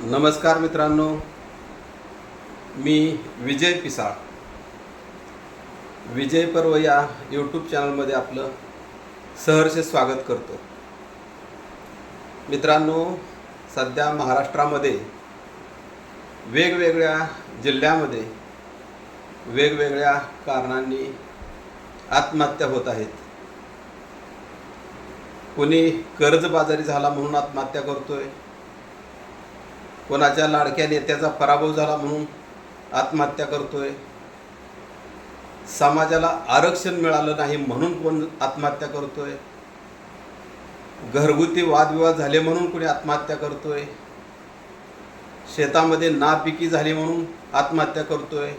नमस्कार मित्रांनो मी विजय पिसाळ. विजय पर्व या यूट्यूब चॅनलमध्ये आपलं सहर्ष स्वागत करतो. मित्रांनो सध्या महाराष्ट्रामध्ये वेगवेगळ्या जिल्ह्यामध्ये वेगवेगळ्या कारणांनी आत्महत्या होत आहेत. कोणी कर्जबाजारी झाला म्हणून आत्महत्या करतोय कोणाच्या लाडक्या नेत्याचा पराभव झाला म्हणून आत्महत्या करतोय. समाजाला आरक्षण मिळालं नाही म्हणून कोण आत्महत्या करतोय. घरगुती वादविवाद झाले म्हणून कोणी आत्महत्या करतोय. शेतामध्ये नापिकी झाली म्हणून आत्महत्या करतोय.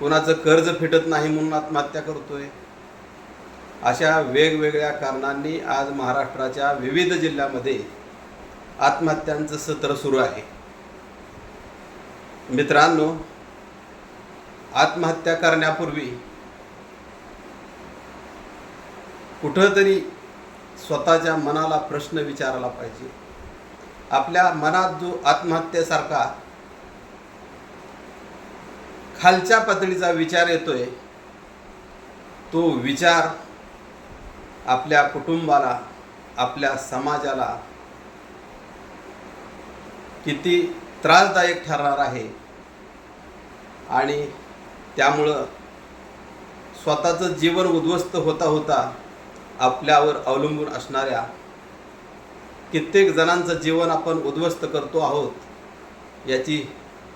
कोणाचं कर्ज फिटत नाही म्हणून आत्महत्या करतोय. अशा वेगवेगळ्या कारणांनी आज महाराष्ट्राच्या विविध जिल्ह्यामध्ये आत्महत्यांचं सत्र सुरू आहे. मित्रांनो आत्महत्या करण्यापूर्वी कुठंतरी स्वतःच्या मनाला प्रश्न विचारायला पाहिजे. आपल्या मनात जो आत्महत्येसारखा खालच्या पातळीचा विचार येतोय तो विचार आपल्या कुटुंबाला आपल्या समाजाला किती त्रासदायक ठरणार आहे. आणि त्यामुळं स्वतःचं जीवन उद्ध्वस्त होता होता आपल्यावर अवलंबून असणाऱ्या कित्येक जणांचं जीवन आपण उद्ध्वस्त करतो आहोत याची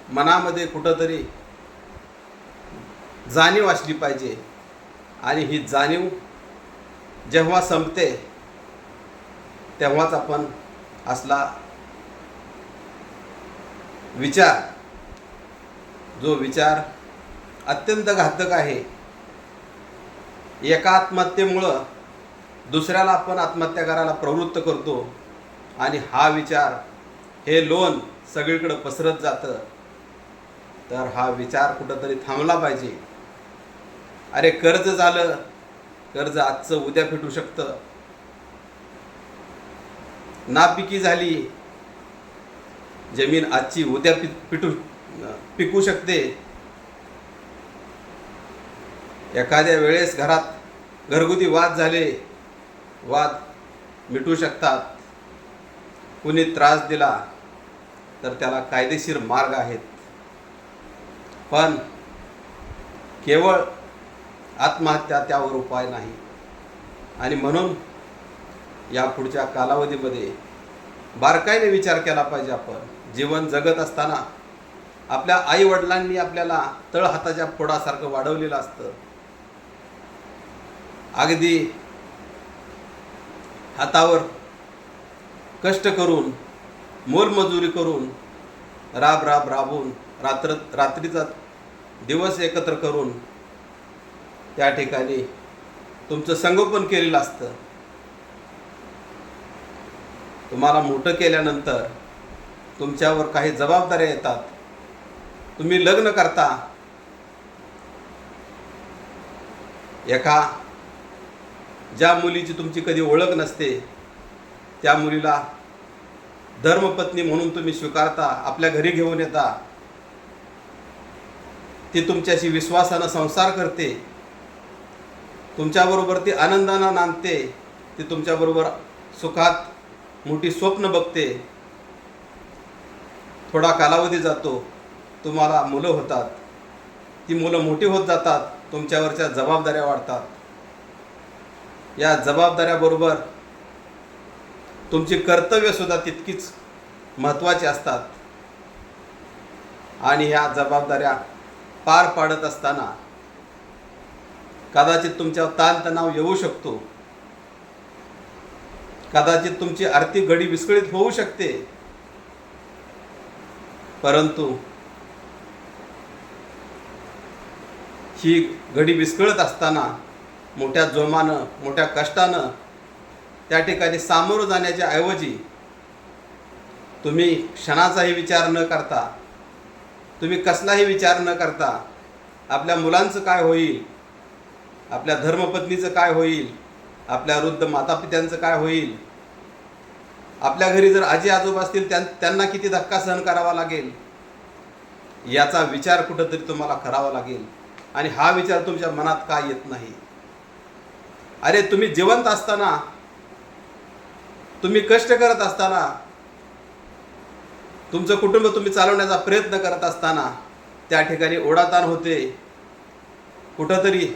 मनामध्ये कुठंतरी जाणीव असली पाहिजे. आणि ही जाणीव जेव्हा संपते तेव्हाच आपण असला विचार. जो विचार अत्यंत घातक आहे. एका आत्महत्येमुळं दुसऱ्याला आपण आत्महत्या करायला प्रवृत्त करतो आणि हा विचार हे लोन सगळीकडं पसरत जातं. तर हा विचार कुठंतरी थांबला पाहिजे. अरे कर्ज झालं कर्ज आजचं उद्या फिटू शकतं. नापिकी झाली जमीन आजची उद्या पि पिटू पिकू शकते. एखाद्या वेळेस घरात घरगुती वाद झाले वाद मिटू शकतात. कुणी त्रास दिला तर त्याला कायदेशीर मार्ग आहेत. पण केवळ आत्महत्या त्यावर उपाय नाही. आणि म्हणून या पुढच्या कालावधीमध्ये बारकाईने विचार केला पाहिजे आपण. जीवन जगत असताना आपल्या आई वडिलांनी आपल्याला तळहाताच्या फोडासारखं वाढवलेलं असतं. अगदी हातावर कष्ट करून मोलमजुरी करून राब राब राबून रात्र रात्रीचा दिवस एकत्र करून त्या ठिकाणी तुमचं संगोपन केलेलं असतं. तुम्हाला मोठं केल्यानंतर तुमच्यावर काही जबाबदाऱ्या येतात. तुम्ही लग्न करता. एका ज्या मुलीची तुमची कधी ओळख नसते त्या मुलीला धर्मपत्नी म्हणून तुम्ही स्वीकारता आपल्या घरी घेऊन येता. ती तुमच्याशी विश्वासानं संसार करते. तुमच्याबरोबर ती आनंदानं नांदते. ती तुमच्याबरोबर सुखात मोठी स्वप्न बघते. थोडा कालावधी जातो तुम्हाला मुलं होतात. ती मुलं मोठी होत जातात तुमच्यावरच्या जबाबदाऱ्या वाढतात. या जबाबदाऱ्याबरोबर तुमची कर्तव्यसुद्धा तितकीच महत्त्वाची असतात. आणि ह्या जबाबदाऱ्या पार पाडत असताना कदाचित तुमच्यावर ताणतणाव येऊ शकतो. कदाचित तुमची आर्थिक घडी विस्कळीत होऊ शकते. परंतु ही घडी विस्कळत असताना मोठ्या जोमानं मोठ्या कष्टानं त्या ठिकाणी सामोरं जाण्याच्या ऐवजी तुम्ही क्षणाचाही विचार न करता तुम्ही कसलाही विचार न करता आपल्या मुलांचं काय होईल आपल्या धर्मपत्नीचं काय होईल आपल्या वृद्ध मातापित्यांचं काय होईल आपल्या घरी जर आजी आजोबा असतील त्यां त्यांना किती धक्का सहन करावा लागेल? याचा विचार कुठंतरी तुम्हाला करावा लागेल. आणि हा विचार तुमच्या मनात का येत नाही? अरे तुम्ही जिवंत असताना तुम्ही कष्ट करत असताना तुमचं कुटुंब तुम्ही चालवण्याचा प्रयत्न करत असताना त्या ठिकाणी ओढाताण होते. कुठंतरी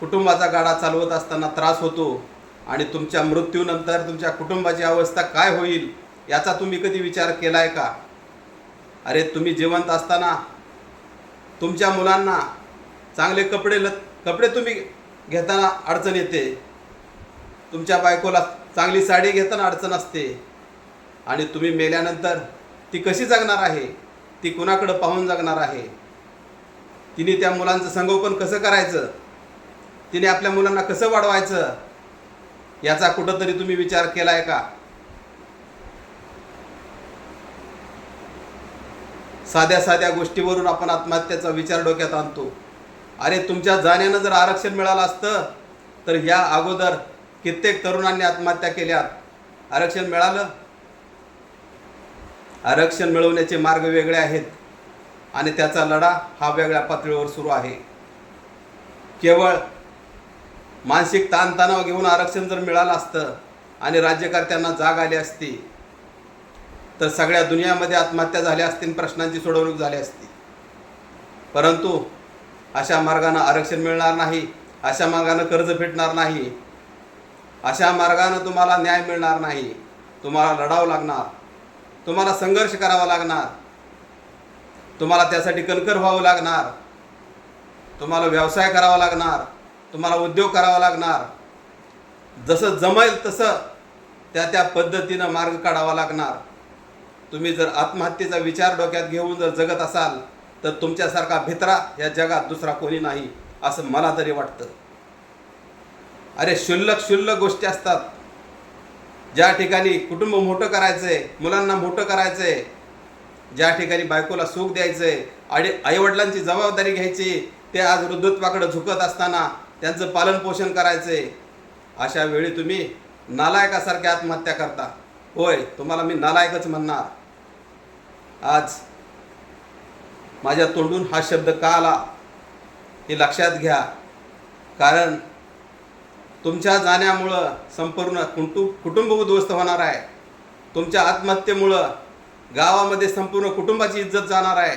कुटुंबाचा गाडा चालवत असताना त्रास होतो. आणि तुमच्या मृत्यूनंतर तुमच्या कुटुंबाची अवस्था काय होईल याचा तुम्ही कधी विचार केला आहे का? अरे तुम्ही जिवंत असताना तुमच्या मुलांना चांगले कपडे लत कपडे तुम्ही घेताना अडचण येते. तुमच्या बायकोला चांगली साडी घेताना अडचण असते. आणि तुम्ही मेल्यानंतर ती कशी जगणार आहे? ती कुणाकडं पाहून जगणार आहे? तिने त्या मुलांचं संगोपन कसं करायचं? तिने आपल्या मुलांना कसं वाढवायचं? याचा कुठंतरी तुम्ही विचार केलाय का? साध्या साध्या गोष्टीवरून आपण आत्महत्याचा विचार डोक्यात आणतो. अरे तुमच्या जाण्यानं जर आरक्षण मिळालं असतं तर ह्या अगोदर कित्येक तरुणांनी आत्महत्या केल्यात आरक्षण मिळालं? आरक्षण मिळवण्याचे मार्ग वेगळे आहेत आणि त्याचा लढा हा वेगळ्या पातळीवर सुरू आहे. केवळ मानसिक ताणतणाव घेऊन आरक्षण जर मिळालं असतं आणि राज्यकर्त्यांना जाग आली असती तर सगळ्या दुनियामध्ये आत्महत्या झाल्या असतील प्रश्नांची सोडवणूक झाली असती. परंतु अशा मार्गानं आरक्षण मिळणार नाही अशा मार्गानं कर्ज फेटणार नाही अशा मार्गानं तुम्हाला न्याय मिळणार नाही तुम्हाला लढावं लागणार तुम्हाला संघर्ष करावा लागणार तुम्हाला त्यासाठी कणकर व्हावं लागणार तुम्हाला व्यवसाय करावा लागणार तुम्हाला उद्योग करावा लागणार. जसं जमेल तसं त्या त्या पद्धतीनं मार्ग काढावा लागणार. तुम्ही जर आत्महत्येचा विचार डोक्यात घेऊन जर जगत असाल तर तुमच्यासारखा भित्रा या जगात दुसरा कोणी नाही असं मला तरी वाटतं. अरे क्षुल्लक क्षुल्लक गोष्टी असतात. ज्या ठिकाणी कुटुंब मोठं करायचंय मुलांना मोठं करायचंय ज्या ठिकाणी बायकोला सुख द्यायचंय आणि आईवडिलांची जबाबदारी घ्यायची ते आज वृद्धत्वाकडे झुकत असताना त्यांचं पालनपोषण करायचंय. अशा वेळी तुम्ही नालायकासारख्या आत्महत्या करता. होय तुम्हाला मी नालायकच म्हणणार. आज माझ्या तोंडून हा शब्द का आला हे लक्षात घ्या. कारण तुमच्या जाण्यामुळं संपूर्ण कुटुंब कुटुंब उद्ध्वस्त होणार आहे. तुमच्या आत्महत्येमुळं गावामध्ये संपूर्ण कुटुंबाची इज्जत जाणार आहे.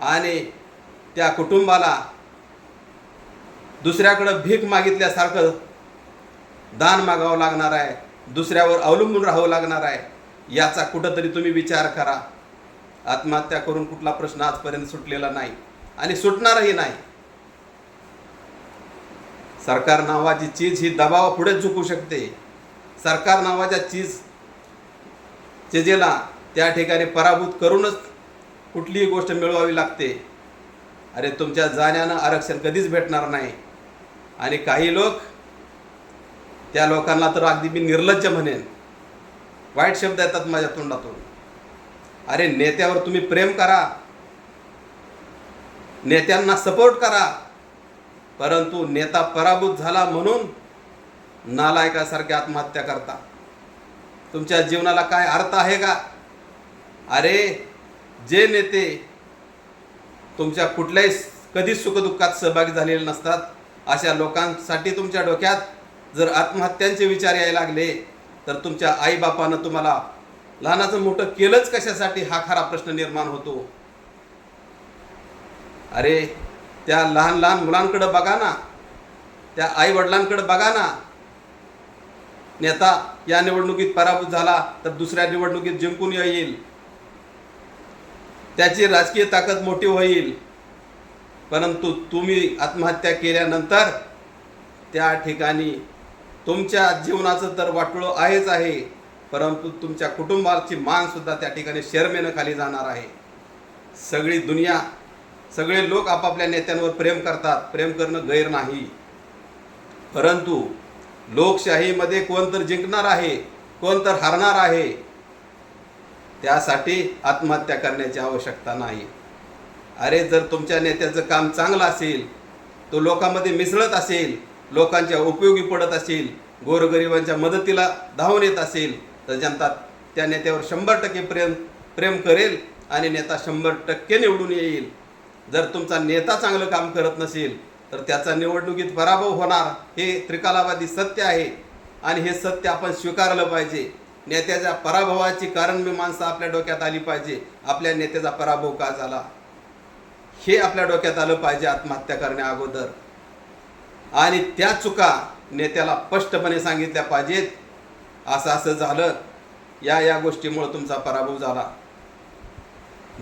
आणि त्या कुटुंबाला दुसऱ्याकडं भीक मागितल्यासारखं दान मागावं लागणार आहे दुसऱ्यावर अवलंबून राहावं लागणार आहे याचा कुठंतरी तुम्ही विचार करा. आत्महत्या करून कुठला प्रश्न आजपर्यंत सुटलेला नाही आणि सुटणारही नाही. सरकार नावाची चीज ही दबाव पुढे झुकू शकते. सरकार नावाच्या चीज चेजेला त्या ठिकाणी पराभूत करूनच कुठलीही गोष्ट मिळवावी लागते. अरे तुमच्या जाण्यानं आरक्षण कधीच भेटणार नाही. आणि काही लोक त्या लोकांना तर अगदी मी निर्लज्ज म्हणेन. वाईट शब्द येतात माझ्या तोंडातून. अरे नेत्यावर तुम्ही प्रेम करा. नेत्यांना सपोर्ट करा. परंतु नेता पराभूत झाला म्हणून नालायकासारख्या आत्महत्या करता. तुमच्या जीवनाला काय अर्थ आहे का? अरे जे नेते तुमच्या कुठल्याही कधीच सुखदुःखात सहभागी झालेले नसतात अशा लोकांसाठी तुमच्या डोक्यात जर आत्महत्यांचे विचार यायला लागले तर तुमच्या आईबापानं तुम्हाला लहानाचं मोठं केलंच कशासाठी हा खरा प्रश्न निर्माण होतो? अरे त्या लहान लहान मुलांकडं बघा ना. त्या आई वडिलांकडे बघा ना. नेता या निवडणुकीत पराभूत झाला तर दुसऱ्या निवडणुकीत जिंकून येईल. त्याची राजकीय ताकद मोठी होईल. परंतु तुम्ही आत्महत्या केल्यानंतर त्या ठिकाणी तुमच्या जीवनाचं तर वाटोळं आहेच आहे परंतु तुमच्या कुटुंबाची मानसुद्धा त्या ठिकाणी शर्मेनं खाली जाणार आहे. सगळी दुनिया सगळे लोक आपापल्या नेत्यांवर प्रेम करतात प्रेम करणं गैर नाही. परंतु लोकशाहीमध्ये कोण तर जिंकणार आहे कोण तर हारणार आहे त्यासाठी आत्महत्या करण्याची आवश्यकता नाही. अरे जर तुमच्या नेत्याचं काम चांगलं असेल तो लोकांमध्ये मिसळत असेल लोकांच्या उपयोगी पडत असेल गोरगरिबांच्या मदतीला धावून येत असेल तर जनता त्या नेत्यावर शंभर टक्के प्रेम प्रेम करेल आणि नेता शंभर टक्के निवडून येईल. जर तुमचा नेता चांगलं काम करत नसेल तर त्याचा निवडणुकीत पराभव होणार हे त्रिकालावादी सत्य आहे. आणि हे सत्य आपण स्वीकारलं पाहिजे. नेत्याच्या पराभवाची कारण मी माणसं आपल्या डोक्यात आली पाहिजे. आपल्या नेत्याचा पराभव का झाला? हे आपल्या डोक्यात आलं पाहिजे आत्महत्या करण्या अगोदर. आणि त्या चुका नेत्याला स्पष्टपणे सांगितल्या पाहिजेत. असं असं झालं. या या गोष्टीमुळं तुमचा पराभव झाला.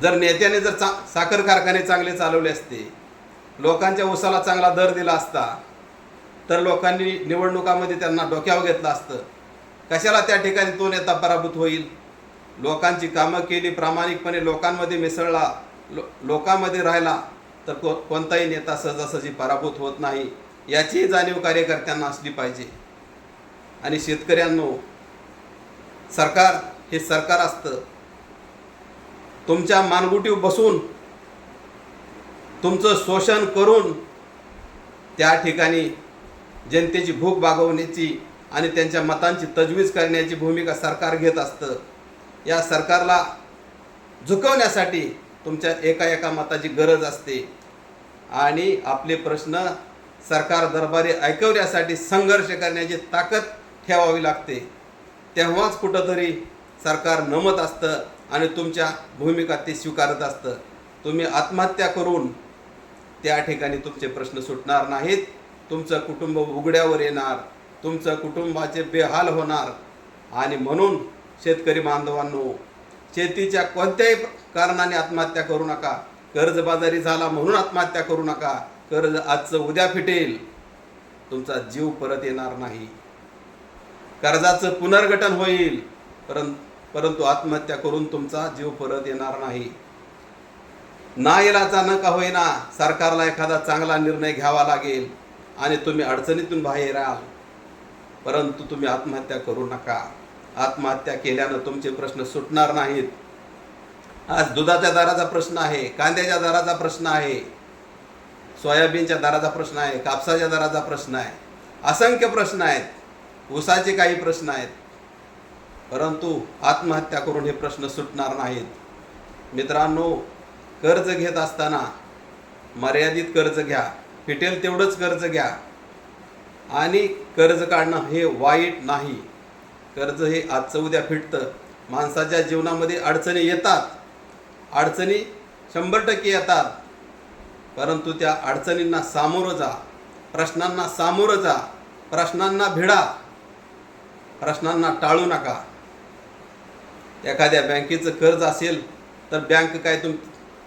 जर नेत्याने जर चा साखर कारखाने चांगले चालवले असते लोकांच्या उसाला चांगला दर दिला असता तर लोकांनी निवडणुकामध्ये त्यांना डोक्यावर घेतलं असतं. कशाला त्या ठिकाणी तो नेता पराभूत होईल? लोकांची कामं केली प्रामाणिकपणे लोकांमध्ये मिसळला. लो लोकांमध्ये राहिला तर को कोणताही नेता सहजासहजी पराभूत होत नाही याची जाणीव कार्यकर्त्यांना असली पाहिजे. आणि शेतकऱ्यांनो सरकार हे सरकार असतं. तुमच्या मानगुटीव बसून तुमचं शोषण करून त्या ठिकाणी जनतेची भूक भागवण्याची आणि त्यांच्या मतांची तजवीज करण्याची भूमिका सरकार घेत असतं. या सरकारला झुकवण्यासाठी तुमच्या एका एका मताची गरज असते. आणि आपले प्रश्न सरकार दरबारी ऐकवण्यासाठी संघर्ष करण्याची ताकद ठेवावी लागते. तेव्हाच कुठंतरी सरकार नमत असतं आणि तुमच्या भूमिका ते स्वीकारत असतं. तुम्ही आत्महत्या करून त्या ठिकाणी तुमचे प्रश्न सुटणार नाहीत. तुमचं कुटुंब उघड्यावर येणार. तुमचं कुटुंबाचे बेहाल होणार. आणि म्हणून शेतकरी बांधवांनो शेतीच्या कोणत्याही कारणाने आत्महत्या करू नका. कर्जबाजारी झाला म्हणून आत्महत्या करू नका. कर्ज आजचं उद्या फिटेल. तुमचा जीव परत येणार नाही. कर्जाचं पुनर्गठन होईल. परं परंतु आत्महत्या करून तुमचा जीव परत येणार नाही. नाईलाजा न का होईना सरकारला एखादा चांगला निर्णय घ्यावा लागेल आणि तुम्ही अडचणीतून बाहेर याल परंतु तुम्ही आत्महत्या करू नका. आत्महत्या केल्यानं तुमचे प्रश्न सुटणार नाहीत. आज दुधाच्या दराचा प्रश्न आहे कांद्याच्या दराचा प्रश्न आहे सोयाबीनच्या दराचा प्रश्न आहे कापसाच्या दराचा प्रश्न आहे. असंख्य प्रश्न आहेत ऊसाचे काही प्रश्न आहेत. परंतु आत्महत्या करून हे प्रश्न सुटणार नाहीत. मित्रांनो कर्ज घेत असताना मर्यादित कर्ज घ्या फिटेल तेवढंच कर्ज घ्या. आणि कर्ज काढणं हे वाईट नाही. कर्ज हे आजचं उद्या फिटतं. माणसाच्या जीवनामध्ये अडचणी येतात. अडचणी शंभर टक्के येतात. परंतु त्या अडचणींना सामोरं जा. प्रश्नांना सामोरं जा. प्रश्नांना भिडा. प्रश्नांना टाळू नका. एखाद्या बँकेचं कर्ज असेल तर बँक काय तुम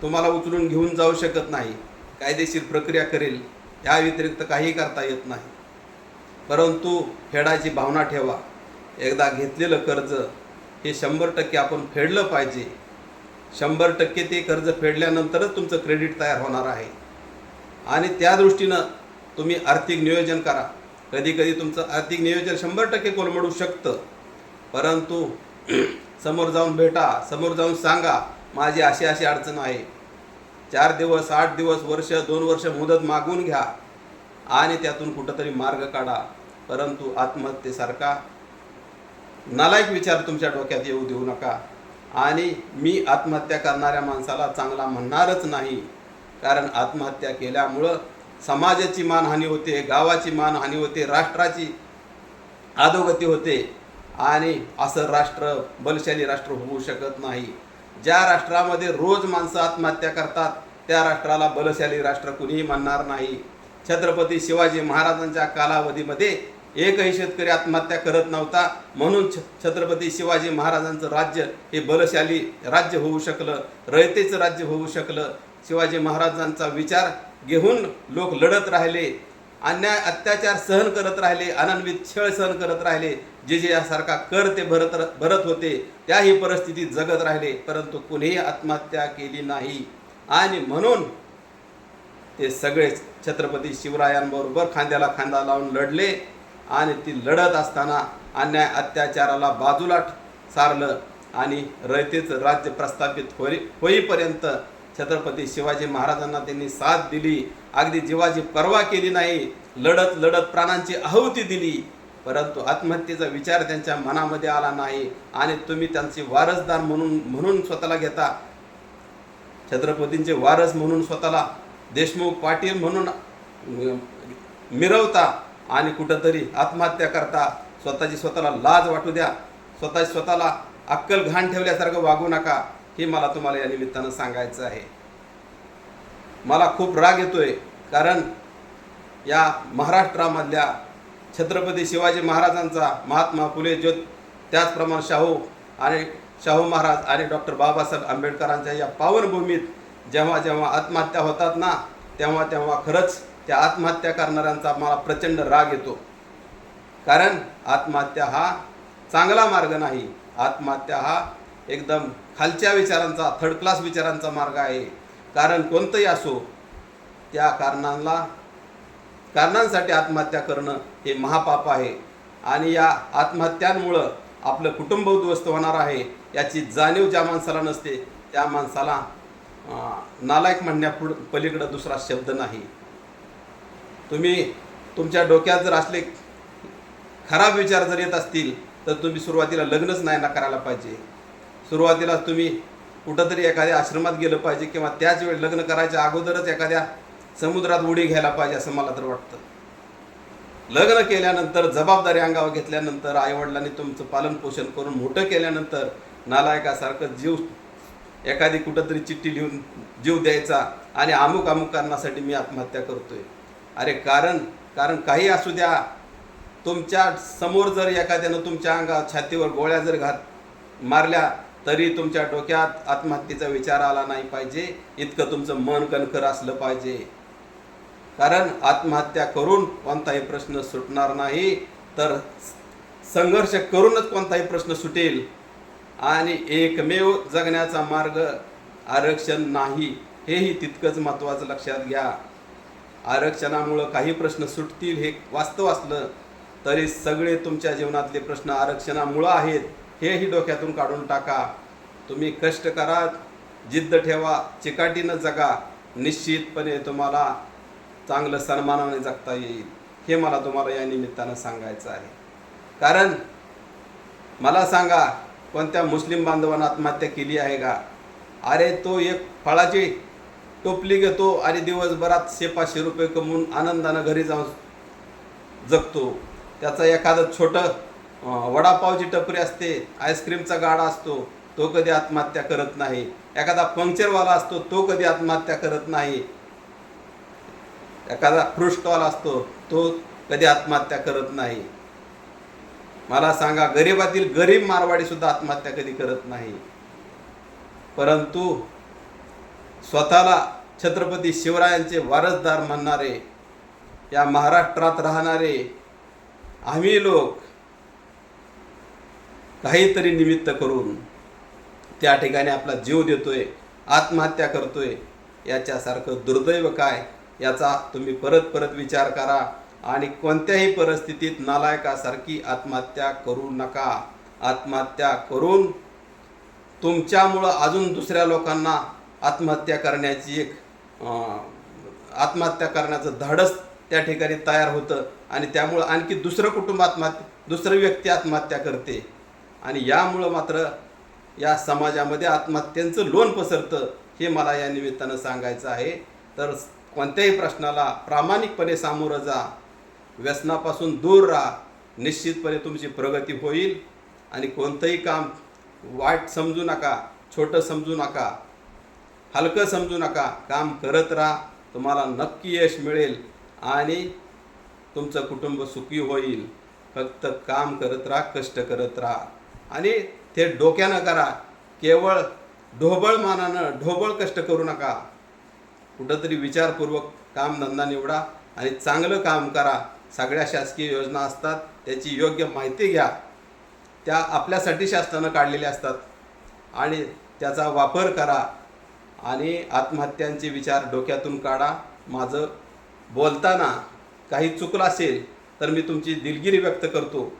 तुम्हाला उचलून घेऊन जाऊ शकत नाही. कायदेशीर प्रक्रिया करेल. या व्यतिरिक्त काही करता येत नाही. परंतु फेडायची भावना ठेवा. एकदा घेतलेलं कर्ज हे शंभर टक्के आपण फेडलं पाहिजे. शंभर टक्के ते कर्ज फेडल्यानंतरच तुमचं क्रेडिट तयार होणार आहे. आणि त्या दृष्टीनं तुम्ही आर्थिक नियोजन करा. कधी कधी तुमचं आर्थिक नियोजन शंभर टक्के कोलमडू शकतं. परंतु समोर जाऊन भेटा समोर जाऊन सांगा माझी अशी अशी अडचण आहे. चार दिवस आठ दिवस वर्ष दोन वर्ष मुदत मागून घ्या. आणि त्यातून कुठंतरी मार्ग काढा. परंतु आत्महत्येसारखा नालायक विचार तुमच्या डोक्यात येऊ देऊ नका. आणि मी आत्महत्या करणाऱ्या माणसाला चांगला म्हणणारच नाही. कारण आत्महत्या केल्यामुळं समाजाची मानहानी होते गावाची मानहानी होते राष्ट्राची अधोगती होते. आणि असं राष्ट्र बलशाली राष्ट्र होऊ शकत नाही. ज्या राष्ट्रामध्ये रोज माणसं आत्महत्या करतात त्या राष्ट्राला बलशाली राष्ट्र कुणीही म्हणणार नाही. छत्रपती शिवाजी महाराजांच्या कालावधीमध्ये एकही शेतकरी आत्महत्या करत नव्हता. म्हणून छ छत्रपती शिवाजी महाराजांचं राज्य हे बलशाली राज्य होऊ शकलं रयतेचं राज्य होऊ शकलं. शिवाजी महाराजांचा विचार घेऊन लोक लढत राहिले अन्याय अत्याचार सहन करत राहिले अनन्वित छळ सहन करत राहिले. जे जे यासारखा कर ते भरत भरत होते त्याही परिस्थितीत जगत राहिले परंतु कुणीही आत्महत्या केली नाही. आणि म्हणून ते सगळेच छत्रपती शिवरायांबरोबर खांद्याला खांदा लावून लढले. आणि ती लढत असताना अन्याय अत्याचाराला बाजूला सारलं आणि रयतेचं राज्य प्रस्थापित होई होईपर्यंत छत्रपती शिवाजी महाराजांना त्यांनी साथ दिली. अगदी जीवाची पर्वा केली नाही. लढत लढत प्राणांची आहुती दिली. परंतु आत्महत्येचा विचार त्यांच्या मनामध्ये आला नाही. आणि तुम्ही त्यांचे वारसदार म्हणून म्हणून स्वतःला घेता. छत्रपतींचे वारस म्हणून स्वतःला देशमुख पाटील म्हणून मिरवता. आणि कुठंतरी आत्महत्या करता स्वतःची स्वतःला लाज वाटू द्या. स्वतः स्वतःला अक्कल घाण ठेवल्यासारखं वागू नका हे मला तुम्हाला या निमित्तानं सांगायचं आहे. मला खूप राग येतोय कारण या महाराष्ट्रामधल्या छत्रपती शिवाजी महाराजांचा महात्मा फुले ज्योत त्याचप्रमाणे शाहू आणि शाहू महाराज आणि डॉक्टर बाबासाहेब आंबेडकरांच्या या पावनभूमीत जेव्हा जेव्हा आत्महत्या होतात ना तेव्हा तेव्हा खरंच त्या आत्महत्या करणाऱ्यांचा मला प्रचंड राग येतो. कारण आत्महत्या हा चांगला मार्ग नाही. आत्महत्या हा एकदम खालच्या विचारांचा थर्ड क्लास विचारांचा मार्ग आहे. कारण कोणतंही असो त्या कारणांना कारणांसाठी आत्महत्या करणं हे महापाप आहे. आणि या आत्महत्यांमुळं आपलं कुटुंब उद्ध्वस्त होणार आहे. याची जाणीव ज्या माणसाला नसते त्या माणसाला नालायक म्हणण्यापुढ पलीकडं दुसरा शब्द नाही. तुम्ही तुमच्या डोक्यात जर असले खराब विचार जर येत असतील तर तुम्ही सुरुवातीला लग्नच नाही ना करायला पाहिजे. सुरुवातीला तुम्ही कुठंतरी एखाद्या आश्रमात गेलं पाहिजे किंवा त्याच वेळी लग्न करायच्या अगोदरच एखाद्या समुद्रात उडी घ्यायला पाहिजे असं मला तर वाटतं. लग्न केल्यानंतर जबाबदारी अंगावर घेतल्यानंतर आईवडिलांनी तुमचं पालनपोषण करून मोठं केल्यानंतर नालायकासारखं जीव एखादी कुठंतरी चिठ्ठी लिहून जीव द्यायचा आणि अमुक अमुक कारणासाठी मी आत्महत्या करतोय. अरे कारण कारण काही असू द्या. तुमच्यासमोर जर एखाद्यानं तुमच्या अंगात छातीवर गोळ्या जर घात मारल्या तरी तुमच्या डोक्यात आत्महत्येचा विचार आला नाही पाहिजे. इतकं तुमचं मन कणखर असलं पाहिजे. कारण आत्महत्या करून कोणताही प्रश्न सुटणार नाही. तर संघर्ष करूनच कोणताही प्रश्न सुटेल. आणि एकमेव जगण्याचा मार्ग आरक्षण नाही. हेही तितकंच महत्त्वाचं लक्षात घ्या. आरक्षणामुळं काही प्रश्न सुटतील हे वास्तव असलं तरी सगळे तुमच्या जीवनातले प्रश्न आरक्षणामुळं आहेत हेही डोक्यातून काढून टाका. तुम्ही कष्ट करा जिद्द ठेवा चिकाटीनं जगा. निश्चितपणे तुम्हाला चांगलं सन्मानाने जगता येईल हे मला तुम्हाला या निमित्तानं सांगायचं आहे. कारण मला सांगा कोणत्या मुस्लिम बांधवानं आत्महत्या केली आहे का? अरे तो एक फळाची टोपली घेतो आणि दिवसभरात शे पाचशे रुपये कमवून आनंदानं घरी जाऊन जगतो. त्याचा एखादं छोटं वडापावची टपरी असते आईस्क्रीमचा गाडा असतो तो कधी आत्महत्या करत नाही. एखादा पंक्चरवाला असतो तो कधी आत्महत्या करत नाही. एखादा फ्रूट स्टॉल असतो तो कधी आत्महत्या करत नाही. मला सांगा गरीबातील गरीब मारवाडी सुद्धा आत्महत्या कधी करत नाही. परंतु स्वतःला छत्रपती शिवरायांचे वारसदार म्हणणारे या महाराष्ट्रात राहणारे आम्ही लोक काहीतरी निमित्त करून त्या ठिकाणी आपला जीव देतोय आत्महत्या करतोय याच्यासारखं दुर्दैव काय याचा तुम्ही परत परत विचार करा आणि कोणत्याही परिस्थितीत नालायकासारखी आत्महत्या करू नका. आत्महत्या करून तुमच्यामुळं अजून दुसऱ्या लोकांना आत्महत्या करण्याची एक आत्महत्या करण्याचं धाडस त्या ठिकाणी तयार होतं आणि त्यामुळं आणखी दुसरं कुटुंब आत्महत्या दुसरं व्यक्ती आत्महत्या करते. आणि यामुळं मात्र या समाजामध्ये आत्महत्यांचं लोन पसरतं हे मला या निमित्तानं सांगायचं आहे. तर कोणत्याही प्रश्नाला प्रामाणिकपणे सामोरं जा. व्यसनापासून दूर राहा. निश्चितपणे तुमची प्रगती होईल. आणि कोणतंही काम वाईट समजू नका छोटं समजू नका. हलकं समजू नका. काम करत राहा. तुम्हाला नक्की यश मिळेल आणि तुमचं कुटुंब सुखी होईल. फक्त काम करत राहा कष्ट करत राहा. आणि ते डोक्यानं करा. केवळ ढोबळ मानानं ढोबळ कष्ट करू नका. कुठंतरी विचारपूर्वक कामधंदा निवडा आणि चांगलं काम करा. सगळ्या शासकीय योजना असतात. त्याची योग्य माहिती घ्या. त्या आपल्यासाठी शासनानं काढलेल्या असतात. आणि त्याचा वापर करा. आणि आत्महत्यांचे विचार डोक्यातून काढा. माझं बोलताना काही चुकलं असेल तर मी तुमची दिलगिरी व्यक्त करतो.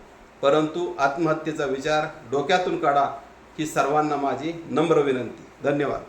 परंतु आत्महत्येचा विचार डोक्यातून काढा ही सर्वांना माझी नम्र विनंती. धन्यवाद.